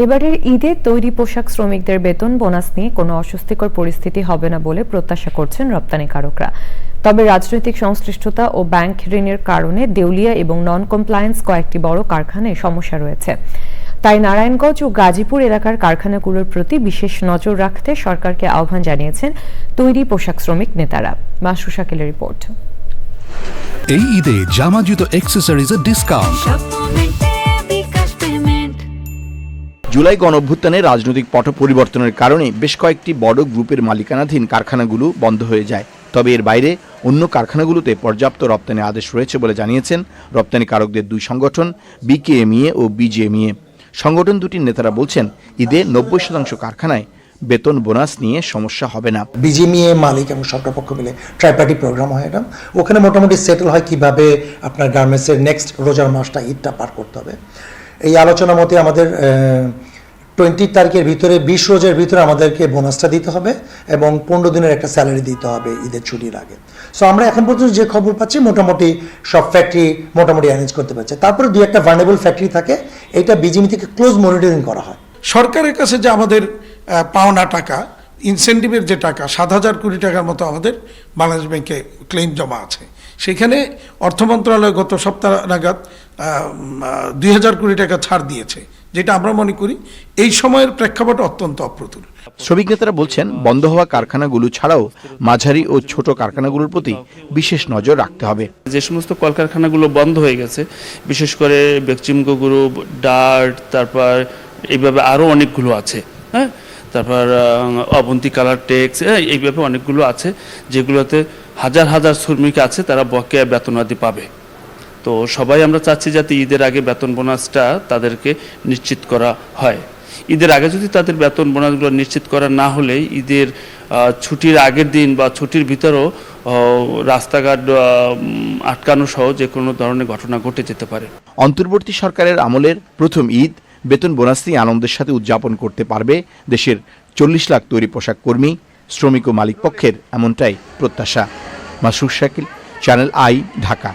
এবারের ঈদে তৈরি পোশাক শ্রমিকদের বেতন বোনাস নিয়ে কোনো অস্বস্তিকর পরিস্থিতি হবে না বলে প্রত্যাশা করছেন রপ্তানিকারকরা তবে রাজনৈতিক সংশ্লিষ্টতা ও ব্যাংক ঋণের কারণে দেউলিয়া এবং নন কমপ্লায়েন্স কয়েকটি বড় কারখানায় সমস্যা রয়েছে। তাই নারায়ণগঞ্জ ও গাজীপুর এলাকার কারখানাগুলোর প্রতি বিশেষ নজর রাখতে সরকারকে আহ্বান জানিয়েছেন তৈরি পোশাক শ্রমিক নেতারা। মাসু শাকিলের রিপোর্ট। এই ঈদে জামা জুতো অ্যাক্সেসরিজের ডিসকাউন্ট জুলাই গণঅভ্যুত্থানে রাজনৈতিক পট পরিবর্তনের কারণে বেশ কয়েকটি বড় গ্রুপের মালিকানাধীন কারখানাগুলো বন্ধ হয়ে যায়। তবে এর বাইরে অন্য কারখানাগুলোতে পর্যাপ্ত রপ্তানি আদেশ রয়েছে বলে জানিয়েছেন রপ্তানিকারকদের দুই সংগঠন, বিকেএমইএ ও বিজেএমইএ। সংগঠন দুটির নেতারা বলছেন, ঈদে নব্বই শতাংশ কারখানায় বেতন বোনাস নিয়ে সমস্যা হবে না। বিজিএমইএ মালিক এবং সরকার পক্ষ মিলে ট্রাইপার্টি প্রোগ্রাম হয় এটা। ওখানে মোটামুটি সেটেল হয় কীভাবে আপনার গার্মেন্টসের নেক্সট রোজার মাসটা ঈদটা পার করতে হবে। এই আলোচনা মতে আমাদের টোয়েন্টি তারিখের ভিতরে, বিশ রোজের ভিতরে আমাদেরকে বোনাসটা দিতে হবে এবং পনেরো দিনের একটা স্যালারি দিতে হবে ঈদের ছুটির আগে। সো আমরা এখন পর্যন্ত যে খবর পাচ্ছি, মোটামুটি সব ফ্যাক্টরি মোটামুটি অ্যারেঞ্জ করতে পারছে। তারপরে দুই একটা ভার্নেবল ফ্যাক্টরি থাকে, এটা বিজিএমই থেকে ক্লোজ মনিটরিং করা হয়। সরকারের কাছে যে আমাদের পাওনা টাকা ইনসেন্টিভের যে টাকা, সাত হাজার কোটি টাকার মতো আমাদের বাংলাদেশ ব্যাংকে ক্লেম জমা আছে। সেখানে অর্থ মন্ত্রণালয় গত সপ্তাহ নাগাদ দুই হাজার কোটি টাকা ছাড় দিয়েছে। যেটা আমরা মনে করি এই সময়ের প্রেক্ষাপট অত্যন্ত অপ্রতুল। শ্রমিক নেতারা বলছেন বন্ধ হওয়া কারখানাগুলো ছাড়াও মাঝারি ও ছোট কারখানাগুলোর প্রতি বিশেষ নজর রাখতে হবে। যে সমস্ত কলকারখানাগুলো বন্ধ হয়ে গেছে বিশেষ করে বেকচিমকো গ্রুপ ডার্ট তারপর এইভাবে আরও অনেকগুলো আছে হ্যাঁ? তারপর অবন্তী কালার টেক্স হ্যাঁ? এইভাবে অনেকগুলো আছে যেগুলোতে হাজার হাজার শ্রমিক আছে তারা বকেয়া বেতন বেতনাদি পাবে। তো সবাই আমরা চাচ্ছি যাতে ঈদের আগে বেতন বোনাসটা তাদেরকে নিশ্চিত করা হয়। ঈদের আগে যদি তাদের বেতন বোনাসগুলো নিশ্চিত করা না হলে ঈদের ছুটির আগের দিন বা ছুটির ভিতরেও রাস্তাঘাট আটকানো সহ যে কোনো ধরনের ঘটনা ঘটে যেতে পারে। অন্তর্বর্তী সরকারের আমলের প্রথম ঈদ বেতন বোনাস নিয়ে আনন্দের সাথে উদযাপন করতে পারবে দেশের চল্লিশ লাখ তৈরি পোশাক কর্মী, শ্রমিক ও মালিক পক্ষের এমনটাই প্রত্যাশা। Masud Shakil, channel I, Dhaka.